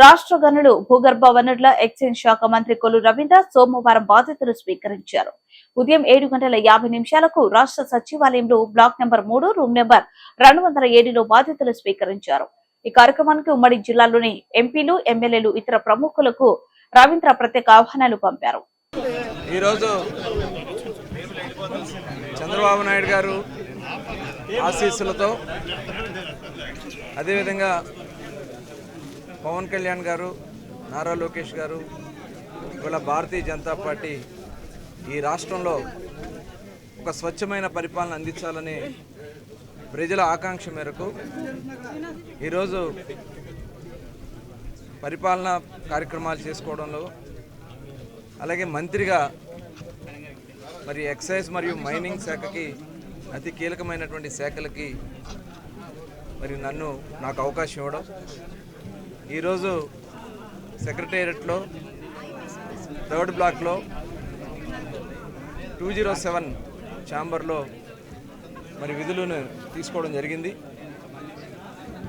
రాష్ట్ర గనులు భూగర్భ వనరుల ఎక్సైజ్ శాఖ మంత్రి కొల్లు రవీంద్ర సోమవారం బాధ్యతలు స్వీకరించారు. ఉదయం ఏడు గంటల యాభై నిమిషాలకు రాష్ట్ర సచివాలయంలో బ్లాక్ నెంబర్ మూడు రూమ్ నెంబర్ రెండు వందల ఏడులో బాధ్యతలు స్వీకరించారు. ఈ కార్యక్రమానికి ఉమ్మడి జిల్లాలోని ఎంపీలు ఎమ్మెల్యేలు ఇతర ప్రముఖులకు రవీంద్ర ప్రత్యేక ఆహ్వానాలు పంపారు. ఈరోజు చంద్రబాబు నాయుడు గారు ఆశీస్సులతో అదేవిధంగా పవన్ కళ్యాణ్ గారు నారా లోకేష్ గారు ఇవాళ భారతీయ జనతా పార్టీ ఈ రాష్ట్రంలో ఒక స్వచ్ఛమైన పరిపాలన అందించాలని ప్రజల ఆకాంక్ష మేరకు ఈరోజు పరిపాలన కార్యక్రమాలు చేసుకోవడంలో అలాగే మంత్రిగా మరి ఎక్సైజ్ మరియు మైనింగ్ శాఖకి అతి కీలకమైనటువంటి శాఖలకి మరి నన్ను నాకు అవకాశం ఇవ్వడం ఈరోజు సెక్రటేరియట్లో థర్డ్ బ్లాక్లో టూ జీరో సెవెన్ ఛాంబర్లో మరి విధులను తీసుకోవడం జరిగింది.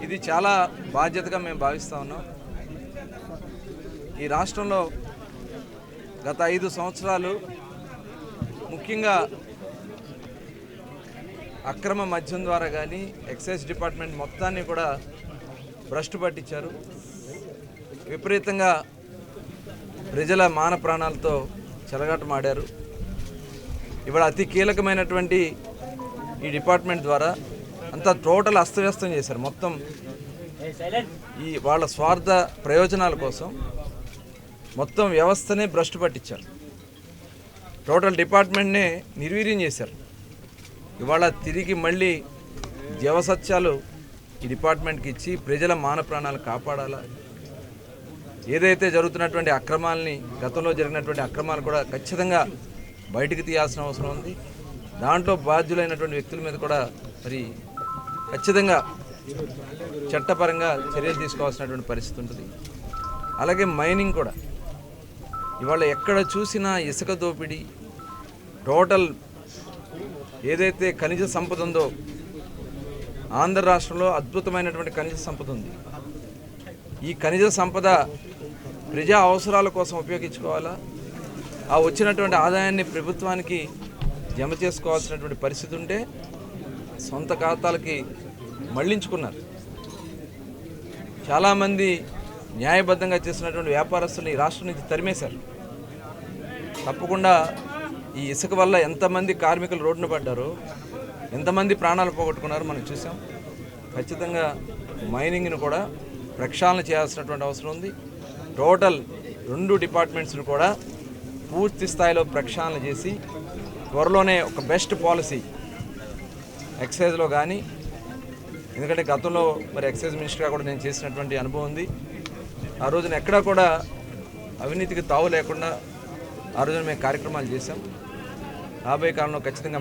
ఇది చాలా బాధ్యతగా మేము భావిస్తూ ఉన్నాం. ఈ రాష్ట్రంలో గత ఐదు సంవత్సరాలు ముఖ్యంగా అక్రమ మద్యం ద్వారా కానీ ఎక్సైజ్ డిపార్ట్మెంట్ మొత్తాన్ని కూడా భ్రష్టు పట్టించారు. విపరీతంగా ప్రజల మాన ప్రాణాలతో చెలగాటమాడారు ఇవాళ అతి కీలకమైనటువంటి ఈ డిపార్ట్మెంట్ ద్వారా అంతా టోటల్ అస్తవ్యస్తం చేశారు. మొత్తం ఈ వాళ్ళ స్వార్థ ప్రయోజనాల కోసం మొత్తం వ్యవస్థనే భ్రష్టు పట్టించారు. టోటల్ డిపార్ట్మెంట్నే నిర్వీర్యం చేశారు. ఇవాళ తిరిగి మళ్ళీ జవసత్యాలు ఈ డిపార్ట్మెంట్కి ఇచ్చి ప్రజల మాన ప్రాణాలు కాపాడాలా? ఏదైతే జరుగుతున్నటువంటి అక్రమాలని గతంలో జరిగినటువంటి అక్రమాలు కూడా ఖచ్చితంగా బయటికి తీయాల్సిన అవసరం ఉంది. దాంట్లో బాధ్యులైనటువంటి వ్యక్తుల మీద కూడా మరి ఖచ్చితంగా చట్టపరంగా చర్యలు తీసుకోవాల్సినటువంటి పరిస్థితి ఉంటుంది. అలాగే మైనింగ్ కూడా. ఇవాళ ఎక్కడ చూసినా ఇసుక దోపిడీ టోటల్ ఏదైతే ఖనిజ సంపద ఉందో ఆంధ్ర రాష్ట్రంలో అద్భుతమైనటువంటి ఖనిజ సంపద ఉంది. ఈ ఖనిజ సంపద ప్రజా అవసరాల కోసం ఉపయోగించుకోవాలా? ఆ వచ్చినటువంటి ఆదాయాన్ని ప్రభుత్వానికి జమ చేసుకోవాల్సినటువంటి పరిస్థితి ఉంటే సొంత ఖాతాలకి మళ్ళించుకున్నారు. చాలామంది న్యాయబద్ధంగా చేసినటువంటి వ్యాపారస్తులు ఈ రాష్ట్రం నుంచి తరిమేశారు. తప్పకుండా ఈ ఇసుక వల్ల ఎంతమంది కార్మికులు రోడ్డున పడ్డారో ఎంతమంది ప్రాణాలు పోగొట్టుకున్నారో మనం చూసాం. ఖచ్చితంగా మైనింగ్ను కూడా ప్రక్షాళన చేయాల్సినటువంటి అవసరం ఉంది. టోటల్ రెండు డిపార్ట్మెంట్స్ను కూడా పూర్తి స్థాయిలో ప్రక్షాళన చేసి త్వరలోనే ఒక బెస్ట్ పాలసీ ఎక్సైజ్లో కానీ ఎందుకంటే గతంలో మరి ఎక్సైజ్ మినిస్టర్గా కూడా నేను చేసినటువంటి అనుభవం ఉంది. ఆ రోజున ఎక్కడా కూడా అవినీతికి తావు లేకుండా ఆ రోజున మేము కార్యక్రమాలు చేశాం. రాబోయే కాలంలో ఖచ్చితంగా